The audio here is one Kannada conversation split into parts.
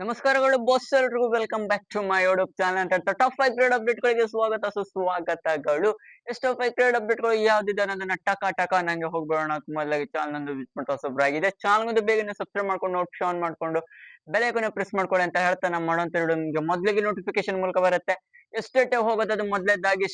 ನಮಸ್ಕಾರಗಳು ಬಾಸ್ ಎಲ್ರಿಗೂ. Welcome back to my YouTube channel ಅಂತ ಟಾಪ್ ಫೈವ್ ಗ್ರೇಡ್ ಅಪ್ಡೇಟ್ ಗಳಿಗೆ ಸ್ವಾಗತ, ಸುಸ್ವಾಗತಗಳು. ಎಷ್ಟು ಫೈವ್ ಕ್ರೇಡ್ ಅಪ್ಡೇಟ್ಗಳು ಯಾವ್ದಿದೆ ಅನ್ನೋದನ್ನ ಟಕ ಟಕ ನಂಗೆ ಹೋಗ್ಬೇಡೋಣ. ಮೊದಲಾಗಿ ಚಾನಲ್ ಒಂದು ವಿಸಿಟ್ ಮಾಡ್ತಾ ಹೊಸಬ್ರಾಗಿದೆ ಚಾನಲ್ ಒಂದು ಬೇಗನೆ ಸಬ್ಸ್ಕ್ರೈಬ್ ಮಾಡ್ಕೊಂಡು ನೋಟಿಫಿಕೇಶನ್ ಆನ್ ಮಾಡ್ಕೊಂಡು ಬೆಲೆ ಕೊನೆ ಪ್ರೆಸ್ ಮಾಡ್ಕೊಳ್ಳಿ ಅಂತ ಹೇಳ್ತಾ ನಮ್ಮ ನಿಮಗೆ ನಿಮ್ಗೆ ಮೊದಲಿಗೆ ನೋಟಿಫಿಕೇಶನ್ ಮೂಲಕ ಬರುತ್ತೆ. ಎಷ್ಟೇ ಹೋಗೋದು ಅದು ಮೊದಲೇದಾಗಿ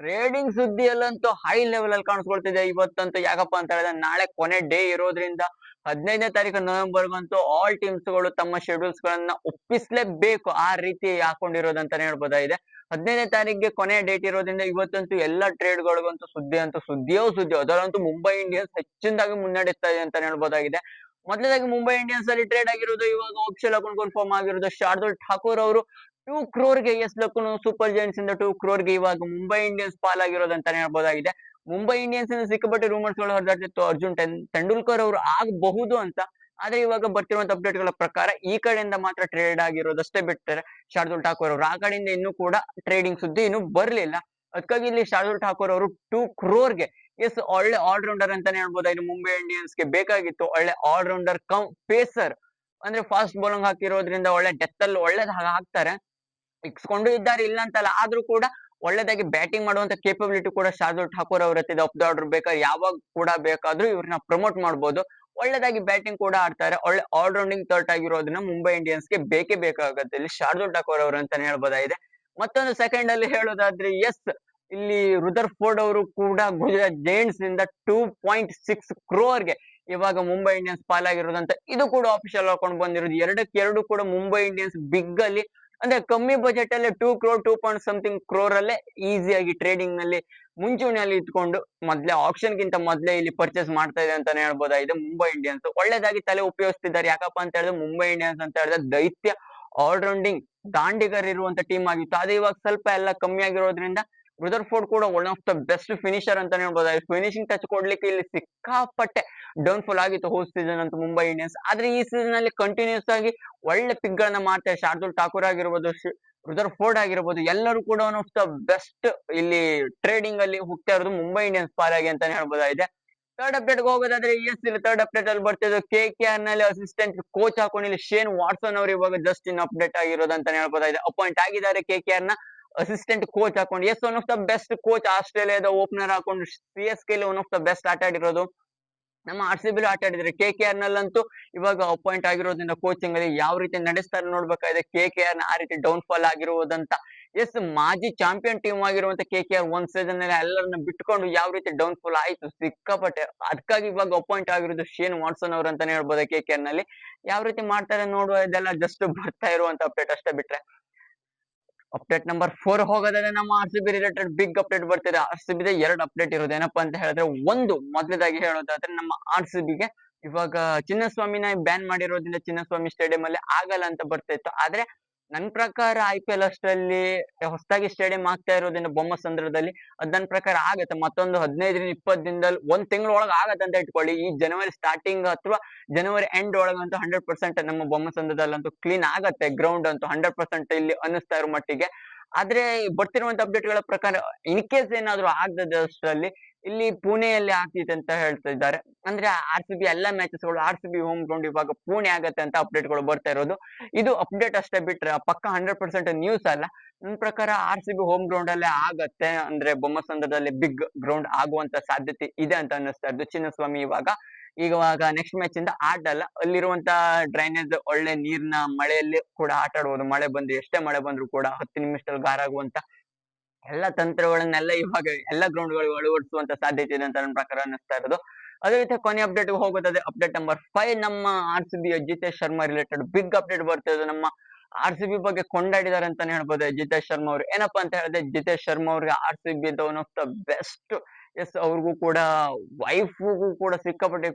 ಟ್ರೇಡಿಂಗ್ ಸುದ್ದಿಯಲ್ಲಂತೂ ಹೈ ಲೆವೆಲ್ ಅಲ್ಲಿ ಕಾಣಿಸ್ಕೊಳ್ತಿದೆ. ಇವತ್ತಂತೂ ಯಾಕಪ್ಪ ಅಂತ ಹೇಳಿದ್ರೆ ನಾಳೆ ಕೊನೆ ಡೇ ಇರೋದ್ರಿಂದ ಹದಿನೈದನೇ ತಾರೀಕು ನವೆಂಬರ್ಗಂತೂ ಆಲ್ ಟೀಮ್ಸ್ಗಳು ತಮ್ಮ ಶೆಡ್ಯೂಲ್ಸ್ ಗಳನ್ನ ಒಪ್ಪಿಸ್ಲೇಬೇಕು. ಆ ರೀತಿ ಹಾಕೊಂಡಿರೋದಂತಾನೆ ಹೇಳ್ಬೋದಾಗಿದೆ ಹದಿನೈದನೇ ತಾರೀಕಿಗೆ ಕೊನೆ ಡೇಟ್ ಇರೋದ್ರಿಂದ ಇವತ್ತಂತೂ ಎಲ್ಲ ಟ್ರೇಡ್ ಗಳಿಗಂತೂ ಸುದ್ದಿ ಅಂತ ಸುದ್ದಿಯೋ ಸುದ್ದಿ. ಅದರಲ್ಲಂತೂ ಮುಂಬೈ ಇಂಡಿಯನ್ಸ್ ಹೆಚ್ಚಿನದಾಗಿ ಮುನ್ನಡೆಸ್ತಾ ಇದೆ ಅಂತ ಹೇಳ್ಬೋದಾಗಿದೆ. ಮೊದಲನೇದಾಗಿ ಮುಂಬೈ ಇಂಡಿಯನ್ಸ್ ಅಲ್ಲಿ ಟ್ರೇಡ್ ಆಗಿರೋದು ಇವಾಗ ಆಪ್ಷನ್ ಅಕೌಂಟ್ ಕನ್ಫರ್ಮ್ ಆಗಿರೋದು ಶಾರ್ದುಲ್ ಠಾಕೂರ್ ಅವರು. ಟೂ ಕ್ರೋರ್ಗೆ ಎಸ್ ಲಕ್ಕೂ ಸೂಪರ್ ಜೈಂಟ್ಸ್ ಇಂದ ಟೂ ಕ್ರೋರ್ಗೆ ಇವಾಗ ಮುಂಬೈ ಇಂಡಿಯನ್ಸ್ ಪಾಲಾಗಿರೋದು ಅಂತಾನೆ ಹೇಳ್ಬೋದಾಗಿದೆ. ಮುಂಬೈ ಇಂಡಿಯನ್ಸ್ ಇಂದ ಸಿಕ್ಕಾಪಟ್ಟೆ ರೂಮರ್ಸ್ಗಳು ಹೊರದಾಡ್ತಿತ್ತು ಅರ್ಜುನ್ ಟೆನ್, ತೆಂಡೂಲ್ಕರ್ ಅವರು ಆಗಬಹುದು ಅಂತ. ಆದ್ರೆ ಇವಾಗ ಬರ್ತಿರುವಂತ ಅಪ್ಡೇಟ್ಗಳ ಪ್ರಕಾರ ಈ ಕಡೆಯಿಂದ ಮಾತ್ರ ಟ್ರೇಡ್ ಆಗಿರೋದಷ್ಟೇ ಬಿಟ್ಟರೆ ಶಾರ್ದುಲ್ ಠಾಕೂರ್ ಅವರು. ಆ ಕಡೆಯಿಂದ ಇನ್ನೂ ಕೂಡ ಟ್ರೇಡಿಂಗ್ ಸುದ್ದಿ ಇನ್ನೂ ಬರಲಿಲ್ಲ. ಅದಕ್ಕಾಗಿ ಇಲ್ಲಿ ಶಾರ್ದುಲ್ ಠಾಕೂರ್ ಅವರು ಟೂ ಕ್ರೋರ್ಗೆ ಎಸ್ ಒಳ್ಳೆ ಆಲ್ರೌಂಡರ್ ಅಂತಾನೆ ಹೇಳ್ಬೋದಾಗಿದೆ. ಮುಂಬೈ ಇಂಡಿಯನ್ಸ್ಗೆ ಬೇಕಾಗಿತ್ತು ಒಳ್ಳೆ ಆಲ್ರೌಂಡರ್ ಕಮ್ ಪೇಸರ್ ಅಂದ್ರೆ ಫಾಸ್ಟ್ ಬೌಲಿಂಗ್ ಹಾಕಿರೋದ್ರಿಂದ ಒಳ್ಳೆ ಡೆತ್ ಅಲ್ಲಿ ಒಳ್ಳೇದ್ ಹಾಕ್ತಾರೆ. ಇಕ್ಸ್ಕೊಂಡು ಇದ್ದಾರೆ ಇಲ್ಲ ಅಂತಲ್ಲ ಆದ್ರೂ ಕೂಡ ಒಳ್ಳೆದಾಗಿ ಬ್ಯಾಟಿಂಗ್ ಮಾಡುವಂತ ಕೇಪಬಿಲಿಟಿ ಕೂಡ ಶಾರ್ದುಲ್ ಠಾಕೂರ್ ಅವ್ರ ಹತ್ತಿದೆ ಆಫ್ ದ ಆರ್ಡರ್ ಬೇಕಾದ್ರೆ ಯಾವಾಗ ಕೂಡ ಬೇಕಾದ್ರೂ ಇವ್ರನ್ನ ಪ್ರಮೋಟ್ ಮಾಡ್ಬೋದು. ಒಳ್ಳೆದಾಗಿ ಬ್ಯಾಟಿಂಗ್ ಕೂಡ ಆಡ್ತಾರೆ. ಒಳ್ಳೆ ಆಲ್ರೌಂಡಿಂಗ್ ತರ್ಟ್ ಆಗಿರೋದನ್ನ ಮುಂಬೈ ಇಂಡಿಯನ್ಸ್ಗೆ ಬೇಕೇ ಬೇಕಾಗುತ್ತೆ. ಇಲ್ಲಿ ಶಾರ್ದುಲ್ ಠಾಕೂರ್ ಅವರು ಅಂತಾನೆ ಹೇಳ್ಬೋದಾಗಿದೆ ಮತ್ತೊಂದು ಸೆಕೆಂಡ್ ಅಲ್ಲಿ ಹೇಳೋದಾದ್ರೆ ಎಸ್ ಇಲ್ಲಿ ರುದರ್ ಫೋರ್ಡ್ ಅವರು ಕೂಡ ಗುಜರಾತ್ ಜೈಂಟ್ಸ್ನಿಂದ ಟೂ ಪಾಯಿಂಟ್ ಸಿಕ್ಸ್ ಕ್ರೋರ್ಗೆ ಇವಾಗ ಮುಂಬೈ ಇಂಡಿಯನ್ಸ್ ಪಾಲಾಗಿರೋದಂತ. ಇದು ಕೂಡ ಆಫಿಷಿಯಲ್ ಹಾಕೊಂಡು ಬಂದಿರೋದು. ಎರಡಕ್ಕೆ ಎರಡು ಕೂಡ ಮುಂಬೈ ಇಂಡಿಯನ್ಸ್ ಬಿಗ್ ಅಲ್ಲಿ ಅಂದ್ರೆ ಕಮ್ಮಿ ಬಜೆಟ್ ಅಲ್ಲಿ two crore two point something crore ಅಲ್ಲೇ ಈಸಿಯಾಗಿ ಟ್ರೇಡಿಂಗ್ನಲ್ಲಿ ಮುಂಚೂಣಿಯಲ್ಲಿ ಇಟ್ಕೊಂಡು ಮೊದ್ಲೇ ಆಪ್ಷನ್ ಗಿಂತ ಮೊದ್ಲೇ ಇಲ್ಲಿ ಪರ್ಚೇಸ್ ಮಾಡ್ತಾ ಇದೆ ಅಂತಾನೆ ಹೇಳ್ಬೋದಾಗಿದೆ ಮುಂಬೈ ಇಂಡಿಯನ್ಸ್ ಒಳ್ಳೇದಾಗಿ ತಲೆ ಉಪಯೋಗಿಸ್ತಿದ್ದಾರೆ. ಯಾಕಪ್ಪ ಅಂತ ಹೇಳಿದ್ರೆ ಮುಂಬೈ ಇಂಡಿಯನ್ಸ್ ಅಂತ ಹೇಳಿದ್ರೆ ದೈತ್ಯ ಆಲ್ರೌಂಡಿಂಗ್ ದಾಂಡಿಗರ್ ಇರುವಂತ ಟೀಮ್ ಆಗಿತ್ತು. ಅದು ಇವಾಗ ಸ್ವಲ್ಪ ಎಲ್ಲ ಕಮ್ಮಿ ಆಗಿರೋದ್ರಿಂದ ರುದರ್ಫೋರ್ಡ್ ಕೂಡ one of the best finisher ಅಂತಾನೆ ಹೇಳ್ಬೋದು. ಫಿನಿಶಿಂಗ್ ಟಚ್ ಕೊಡ್ಲಿಕ್ಕೆ ಇಲ್ಲಿ ಸಿಕ್ಕಾಪಟ್ಟೆ ಡೌನ್ಫಾಲ್ ಆಗಿತ್ತು ಹೋಲ್ ಸೀಸನ್ ಅಂತ ಮುಂಬೈ ಇಂಡಿಯನ್ಸ್ ಆದ್ರೆ ಈ ಸೀಸನ್ ಅಲ್ಲಿ ಕಂಟಿನ್ಯೂಸ್ ಆಗಿ ಒಳ್ಳೆ ಪಿಕ್ ಗಳನ್ನ ಮಾಡ್ತಾರೆ ಶಾರ್ದುಲ್ ಠಾಕೂರ್ ಆಗಿರ್ಬೋದು ಬ್ರದರ್ ಫೋರ್ಡ್ ಆಗಿರ್ಬೋದು, ಎಲ್ಲರೂ ಕೂಡ ಒನ್ ಆಫ್ ದ ಬೆಸ್ಟ್ ಇಲ್ಲಿ ಟ್ರೇಡಿಂಗ್ ಅಲ್ಲಿ ಹೋಗ್ತಾ ಇರೋದು ಮುಂಬೈ ಇಂಡಿಯನ್ಸ್ ಪಾಲಾಗಿ ಅಂತಾನೆ ಹೇಳ್ಬೋದಾಗಿದೆ. ಥರ್ಡ್ ಅಪ್ಡೇಟ್ ಹೋಗೋದಾದ್ರೆ ಎಸ್ ಇಲ್ಲಿ ಥರ್ಡ್ ಅಪ್ಡೇಟ್ ಅಲ್ಲಿ ಬರ್ತಿದ್ದು ಕೆ ಕೆ ಆರ್ನಲ್ಲಿ ಅಸಿಸ್ಟೆಂಟ್ ಕೋಚ್ ಹಾಕೊಂಡಿಲ್ಲ ಶೇನ್ ವಾಟ್ಸನ್ ಅವರು ಇವಾಗ ಜಸ್ಟ್ ಇನ್ ಅಪ್ಡೇಟ್ ಆಗಿರೋದು ಅಂತಾನೆ ಹೇಳ್ಬೋದಾಗಿದೆ. ಅಪಾಯಿಂಟ್ ಆಗಿದ್ದಾರೆ ಕೆ ಕೆ ಆರ್ನ ಅಸಿಸ್ಟೆಂಟ್ ಕೋಚ್ ಹಾಕೊಂಡು yes one of the best coach ಆಸ್ಟ್ರೇಲಿಯಾದ ಓಪನರ್ ಹಾಕೊಂಡು C S K one of the best ಆಟ ಆಡಿರೋದು. ನಮ್ಮ ಆರ್ ಸಿ ಆಟ ಆಡಿದ್ರೆ ಕೆ ಕೆ ಆರ್ ನಲ್ಲಂತೂ ಇವಾಗ ಅಪಾಯಿಂಟ್ ಆಗಿರೋದ್ರಿಂದ ಕೋಚಿಂಗ್ ಅಲ್ಲಿ ಯಾವ ರೀತಿ ನಡೆಸ್ತಾರೆ ನೋಡ್ಬೇಕಾಗಿದೆ. ಕೆ ನ ಆ ರೀತಿ ಡೌನ್ ಫಾಲ್ ಆಗಿರುವುದಂತ. ಎಸ್ ಮಾಜಿ ಚಾಂಪಿಯನ್ ಟೀಮ್ ಆಗಿರುವಂತ ಕೆ ಕೆ ಆರ್ ಒಂದ್ ಸೀಸನ್ನಲ್ಲಿ ಎಲ್ಲರನ್ನ ಬಿಟ್ಕೊಂಡು ಯಾವ ರೀತಿ ಡೌನ್ ಫಾಲ್ ಆಯ್ತು, ಸಿಕ್ಕಾಪಟ್ಟೆ. ಅದಕ್ಕಾಗಿ ಇವಾಗ ಅಪಾಯಿಂಟ್ ಆಗಿರೋದು ಶೇನ್ ವಾಟ್ಸನ್ ಅವ್ರು ಅಂತಾನೆ ಹೇಳ್ಬೋದು ಕೆ ನಲ್ಲಿ. ಯಾವ ರೀತಿ ಮಾಡ್ತಾರೆ ನೋಡುವ ಇದೆಲ್ಲ ಜಸ್ಟ್ ಬರ್ತಾ ಇರುವಂತ ಅಪ್ಡೇಟ್ ಅಷ್ಟೇ ಬಿಟ್ರೆ. ಅಪ್ಡೇಟ್ ನಂಬರ್ ಫೋರ್ ಹೋಗೋದಾದ್ರೆ ನಮ್ಮ R C B related big update ಬರ್ತಿದೆ. ಆರ್ ಸಿ ಬಿದೆ ಎರಡು ಅಪ್ಡೇಟ್ ಇರೋದು. ಏನಪ್ಪಾ ಅಂತ ಹೇಳಿದ್ರೆ ಒಂದು ಮೊದಲದಾಗಿ ಹೇಳೋದಾದ್ರೆ ನಮ್ಮ ಆರ್ ಸಿ ಬಿಗೆ ಇವಾಗ ಚಿನ್ನಸ್ವಾಮಿನ ಬ್ಯಾನ್ ಮಾಡಿರೋದ್ರಿಂದ ಚಿನ್ನಸ್ವಾಮಿ ಸ್ಟೇಡಿಯಂ ಅಲ್ಲಿ ಆಗಲ್ಲ ಅಂತ ಬರ್ತಾ ಇತ್ತು. ಆದ್ರೆ ನನ್ ಪ್ರಕಾರ ಐ ಪಿ ಎಲ್ ಅಷ್ಟರಲ್ಲಿ ಹೊಸದಾಗಿ ಸ್ಟೇಡಿಯಂ ಆಗ್ತಾ ಇರೋದ್ರಿಂದ ಬೊಮ್ಮಸಂದ್ರದಲ್ಲಿ ಅದ್ ನನ್ ಪ್ರಕಾರ ಆಗತ್ತೆ. ಮತ್ತೊಂದು ಹದಿನೈದರಿಂದ ಇಪ್ಪತ್ತು ದಿನದಲ್ಲಿ ಒಂದ್ ತಿಂಗಳೊಳಗೆ ಆಗತ್ತೆ ಅಂತ ಇಟ್ಕೊಳ್ಳಿ. ಈ ಜನವರಿ ಸ್ಟಾರ್ಟಿಂಗ್ ಅಥವಾ ಜನವರಿ ಎಂಡ್ ಒಳಗಂತೂ ಹಂಡ್ರೆಡ್ ಪರ್ಸೆಂಟ್ ನಮ್ಮ ಬೊಮ್ಮಸಂದ್ರದಲ್ಲಂತೂ ಕ್ಲೀನ್ ಆಗತ್ತೆ. ಗ್ರೌಂಡ್ ಅಂತೂ ಹಂಡ್ರೆಡ್ ಪರ್ಸೆಂಟ್ ಇಲ್ಲಿ ಅನ್ನಿಸ್ತಾ ಇರೋ ಮಟ್ಟಿಗೆ. ಆದ್ರೆ ಬರ್ತಿರುವಂತ ಅಪ್ಡೇಟ್ಗಳ ಪ್ರಕಾರ ಇನ್ ಕೇಸ್ ಏನಾದ್ರು ಆಗದ ಅಷ್ಟರಲ್ಲಿ ಇಲ್ಲಿ ಪುಣೆಯಲ್ಲಿ ಆಗ್ತಿದೆ ಅಂತ ಹೇಳ್ತಾ ಇದ್ದಾರೆ. ಅಂದ್ರೆ ಆರ್ ಸಿ ಬಿ ಎಲ್ಲಾ ಮ್ಯಾಚಸ್ಗಳು R C B home ground ಇವಾಗ ಪುಣೆ ಆಗತ್ತೆ ಅಂತ ಅಪ್ಡೇಟ್ಗಳು ಬರ್ತಾ ಇರೋದು. ಇದು ಅಪ್ಡೇಟ್ ಅಷ್ಟೇ ಬಿಟ್ರೆ ಪಕ್ಕ ಹಂಡ್ರೆಡ್ ಪರ್ಸೆಂಟ್ ನ್ಯೂಸ್ ಅಲ್ಲ. ನನ್ನ ಪ್ರಕಾರ R C B home ground ಅಲ್ಲೇ ಆಗತ್ತೆ ಅಂದ್ರೆ ಬೊಮ್ಮಸಂದ್ರದಲ್ಲಿ ಬಿಗ್ ಗ್ರೌಂಡ್ ಆಗುವಂತ ಸಾಧ್ಯತೆ ಇದೆ ಅಂತ ಅನ್ನಿಸ್ತಾ ಇದ್ದು ಚಿನ್ನಸ್ವಾಮಿ ಇವಾಗ ಇವಾಗ ನೆಕ್ಸ್ಟ್ ಮ್ಯಾಚ್ ಇಂದ ಆಡಲ್ಲ ಅಲ್ಲಿರುವಂತ ಡ್ರೈನೇಜ್ ಒಳ್ಳೆ ನೀರ್ನ ಮಳೆಯಲ್ಲಿ ಕೂಡ ಆಟ ಆಡಬಹುದು ಮಳೆ ಬಂದು ಎಷ್ಟೇ ಮಳೆ ಬಂದ್ರು ಕೂಡ ಹತ್ತು ನಿಮಿಷದಲ್ಲಿ ಗಾರಾಗುವಂತ ಎಲ್ಲ ತಂತ್ರಗಳನ್ನೆಲ್ಲ ಇವಾಗ ಎಲ್ಲ ಗ್ರೌಂಡ್ ಗಳಿಗೆ ಅಳವಡಿಸುವಂತ ಸಾಧ್ಯತೆ ಇದೆ ಅಂತ ನನ್ನ ಪ್ರಕಾರ ಅನ್ನಿಸ್ತಾ ಇರೋದು. ಅದೇ ರೀತಿ ಕೊನೆ ಅಪ್ಡೇಟ್ ಹೋಗೋದಾದ್ರೆ ಅಪ್ಡೇಟ್ ನಂಬರ್ ಫೈವ್ ನಮ್ಮ R C B Jitesh Sharma related big update ಬರ್ತದೆ ನಮ್ಮ ಆರ್ ಸಿ ಬಿ ಬಗ್ಗೆ ಕೊಂಡಾಡಿದಾರೆ ಅಂತಾನೆ ಹೇಳ್ಬೋದು. ಜಿತೇಶ್ ಶರ್ಮಾ ಅವರು. ಏನಪ್ಪಾ ಅಂತ ಹೇಳಿದ್ರೆ ಜಿತೇಶ್ ಶರ್ಮಾ ಅವ್ರಿಗೆ R C B one of the best yes ಅವ್ರಿಗೂ ಕೂಡ, ವೈಫ್ಗೂ ಕೂಡ ಸಿಕ್ಕಾಪಟ್ಟೆ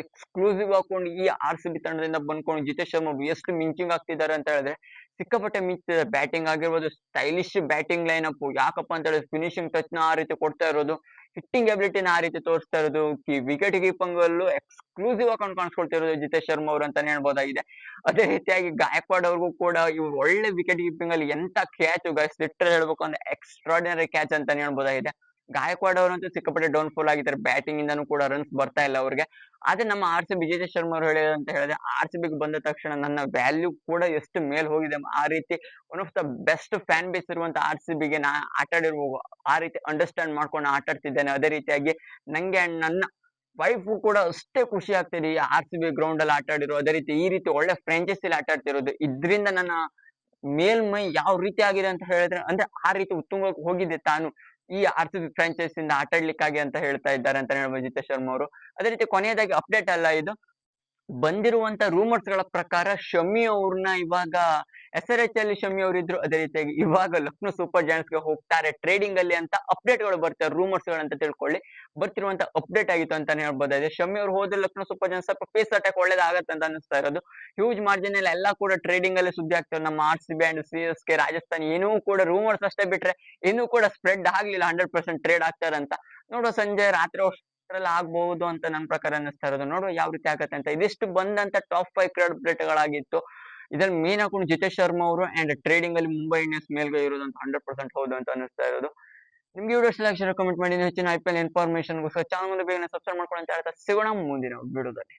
ಎಕ್ಸ್ಕ್ಲೂಸಿವ್ ಹಾಕೊಂಡು ಈ ಆರ್ ಸಿ ಬಿ ತಂಡದಿಂದ ಬಂದ್ಕೊಂಡು ಜಿತೇಶ್ ಶರ್ಮಾ ಎಷ್ಟು ಮಿಂಚಿಂಗ್ ಆಗ್ತಿದ್ದಾರೆ ಅಂತ ಹೇಳಿದ್ರೆ, ಸಿಕ್ಕಾಪಟ್ಟೆ ಮಿಂಚಿದ್ದಾರೆ ಬ್ಯಾಟಿಂಗ್ ಆಗಿರ್ಬೋದು ಸ್ಟೈಲಿಶ್ ಬ್ಯಾಟಿಂಗ್ ಲೈನ್ ಅಪ್ ಯಾಕಪ್ಪ ಅಂತ ಹೇಳಿದ್ರೆ ಫಿನಿಶಿಂಗ್ ಟಚ್ನ ಆ ರೀತಿ ಕೊಡ್ತಾ ಇರೋದು ಹಿಟ್ಟಿಂಗ್ ಎಬಿಲಿಟಿನ ಆ ರೀತಿ ತೋರಿಸ್ತಾ ಇರೋದು ವಿಕೆಟ್ ಕೀಪಿಂಗ್ ಅಲ್ಲೂ ಎಕ್ಸ್ಕ್ಲೂಸಿವ್ ಹಾಕೊಂಡು ಕಾಣಿಸ್ಕೊಳ್ತಿರೋದು ಜಿತೇಶ್ ಶರ್ಮಾ ಅವರು ಅಂತಾನೆ ಹೇಳ್ಬೋದಾಗಿದೆ. ಅದೇ ರೀತಿಯಾಗಿ ಗಾಯಕ್ವಾಡ್ ಅವ್ರಿಗೂ ಕೂಡ ಇವ್ರು ಒಳ್ಳೆ ವಿಕೆಟ್ ಕೀಪಿಂಗ್ ಅಲ್ಲಿ ಎಂತ ಕ್ಯಾಚ್ ಗೈಸ್ ಲಿಟ್ರಲ್ ಹೇಳ್ಬೇಕು ಅಂದ್ರೆ ಎಕ್ಸ್ಟ್ರಾಡಿನರಿ ಕ್ಯಾಚ್ ಅಂತಾನೆ ಹೇಳ್ಬೋದಾಗಿದೆ. ಗಾಯಕ್ವಾಡ್ ಅವರಂತೂ ಸಿಕ್ಕಾಪಟ್ಟೆ ಡೌನ್ ಫಾಲ್ ಆಗಿದ್ದಾರೆ. ಬ್ಯಾಟಿಂಗ್ ಇಂದನೂ ಕೂಡ ರನ್ಸ್ ಬರ್ತಾ ಇಲ್ಲ ಅವ್ರಿಗೆ. ಆದ್ರೆ ನಮ್ಮ ಆರ್ ಸಿ ಬಿ ಶರ್ಮ ಅವರು ಹೇಳಿದಂತ ಹೇಳಿದ್ರೆ ಆರ್ ಸಿ ಬಂದ ತಕ್ಷಣ ನನ್ನ ವ್ಯಾಲ್ಯೂ ಕೂಡ ಎಷ್ಟು ಮೇಲ್ ಹೋಗಿದೆ. ಆ ರೀತಿ one of the best fan base ಇರುವಂತ ಆರ್ ಸಿ ಬಿಗೆ ನಾ ಆಟ ಆ ರೀತಿ ಅಂಡರ್ಸ್ಟ್ಯಾಂಡ್ ಮಾಡ್ಕೊಂಡು ಆಟ ಆಡ್ತಿದ್ದೇನೆ. ಅದೇ ರೀತಿಯಾಗಿ ನಂಗೆ ಅಂಡ್ ನನ್ನ ವೈಫ್ ಕೂಡ ಅಷ್ಟೇ ಖುಷಿ ಆಗ್ತಿದೆ ಈ ಆರ್ ಸಿ ಬಿ ಗ್ರೌಂಡ್ ಅಲ್ಲಿ ಆಟ ಆಡಿರೋ. ಅದೇ ರೀತಿ ಈ ರೀತಿ ಒಳ್ಳೆ ಫ್ರಾಂಚೈಸಿಲಿ ಆಟ ಆಡ್ತಿರೋದು. ಇದ್ರಿಂದ ನನ್ನ ಮೇಲ್ಮೈ ಯಾವ ರೀತಿ ಆಗಿದೆ ಅಂತ ಹೇಳಿದ್ರೆ ಅಂದ್ರೆ ಆ ರೀತಿ ಉತ್ತುಂಗಕ್ಕೆ ಹೋಗಿದೆ ತಾನು. ಈ ಆರ್ ಸಿ ಬಿ ಫ್ರಾಂಚೈಸ್ ಇಂದ ಆಟ ಆಡ್ಲಿಕ್ಕಾಗಿ ಅಂತ ಹೇಳ್ತಾ ಇದ್ದಾರೆ ಅಂತ ಹೇಳ್ಬೋದು ಜಿತೇಶ್ ಶರ್ಮಾ ಅವರು. ಅದೇ ರೀತಿ ಕೊನೆಯದಾಗಿ ಅಪ್ಡೇಟ್ ಅಲ್ಲ ಇದು. ಬಂದಿರುವಂತ ರೂಮರ್ಸ್ಗಳ ಪ್ರಕಾರ ಶಮಿ ಅವ್ರನ್ನ ಇವಾಗ ಎಸ್ ಆರ್ ಎಚ್ ಅಲ್ಲಿ ಶಮಿ ಅವರು ಇದ್ರು ಅದೇ ರೀತಿಯಾಗಿ ಇವಾಗ ಲಕ್ನೋ ಸೂಪರ್ ಜಾಯಿಂಟ್ಸ್ಗೆ ಹೋಗ್ತಾರೆ ಟ್ರೇಡಿಂಗ್ ಅಲ್ಲಿ ಅಂತ ಅಪ್ಡೇಟ್ಗಳು ಬರ್ತವೆ ರೂಮರ್ಸ್ ಗಳಂತ ತಿಳ್ಕೊಳ್ಳಿ. ಬರ್ತಿರುವಂತ ಅಪ್ಡೇಟ್ ಆಗಿತ್ತು ಅಂತಾನೆ ಹೇಳ್ಬೋದಾಗಿದೆ. ಶಮಿ ಅವ್ರು ಹೋದ್ರೆ ಲಕ್ನೋ ಸೂಪರ್ ಜಾಯಿಂಟ್ಸ್ ಸ್ವಲ್ಪ ಫೇಸ್ ಅಟ್ಯಾಕ್ ಒಳ್ಳೇದಾಗತ್ತೆ ಅಂತ ಅನಿಸ್ತಾ ಇರೋದು. ಹ್ಯೂಜ್ ಮಾರ್ಜಿನ್ ಅಲ್ಲಿ ಎಲ್ಲ ಕೂಡ ಟ್ರೇಡಿಂಗ್ ಅಲ್ಲಿ ಸುದ್ದಿ ಆಗ್ತವೆ. ನಮ್ಮ R C B and C S K Rajasthan ಏನೂ ಕೂಡ ರೂಮರ್ಸ್ ಅಷ್ಟೇ ಬಿಟ್ರೆ ಇನ್ನೂ ಕೂಡ ಸ್ಪ್ರೆಡ್ ಆಗ್ಲಿಲ್ಲ ಹಂಡ್ರೆಡ್ ಪರ್ಸೆಂಟ್ ಟ್ರೇಡ್ ಆಗ್ತಾರಂತ ನೋಡೋ ಸಂಜೆ ರಾತ್ರಿ ಅಷ್ಟರಲ್ಲಿ ಆಗ್ಬಹುದು ಅಂತ ನನ್ನ ಪ್ರಕಾರ ಅನ್ನಿಸ್ತಾ ಇರೋದು. ನೋಡುವ ಯಾವ ರೀತಿ ಆಗತ್ತೆ ಅಂತ. ಇದಿಷ್ಟು ಬಂದಂತ ಟಾಪ್ ಫೈವ್ ಕ್ರೀಡಾ ಅಪ್ಡೇಟ್ ಗಳಾಗಿತ್ತು ಇದ್ರಲ್ಲಿ ಮೇನ್ ಹಾಕೊಂಡು ಜಿತೇಶ್ ಶರ್ಮಾ ಅವರು ಅಂಡ್ ಟ್ರೇಡಿಂಗ್ ಅಲ್ಲಿ ಮುಂಬೈ ಇಂಡಿಯನ್ಸ್ ಮೇಲ್ಗೈ ಇರೋದು ಅಂತ ಹಂಡ್ರೆಡ್ ಪರ್ಸೆಂಟ್ ಹೌದು ಅಂತ ಅನಿಸ್ತಾ ಇರೋದು. ನಿಮ್ಗೆ ವಿಡಿಯೋ ಸೆಲೆಕ್ಷನ್ ಕಮೆಂಟ್ ಮಾಡಿ. ಹೆಚ್ಚಿನ I P L information channel ಬೇಗನೆ ಸಬ್ಸ್ಕ್ರೈಬ್ ಮಾಡ್ಕೊಂಡು ಅಂತ ಸಿಗೋಣ ಮುಂದಿನ ವಿಡಿಯೋದಲ್ಲಿ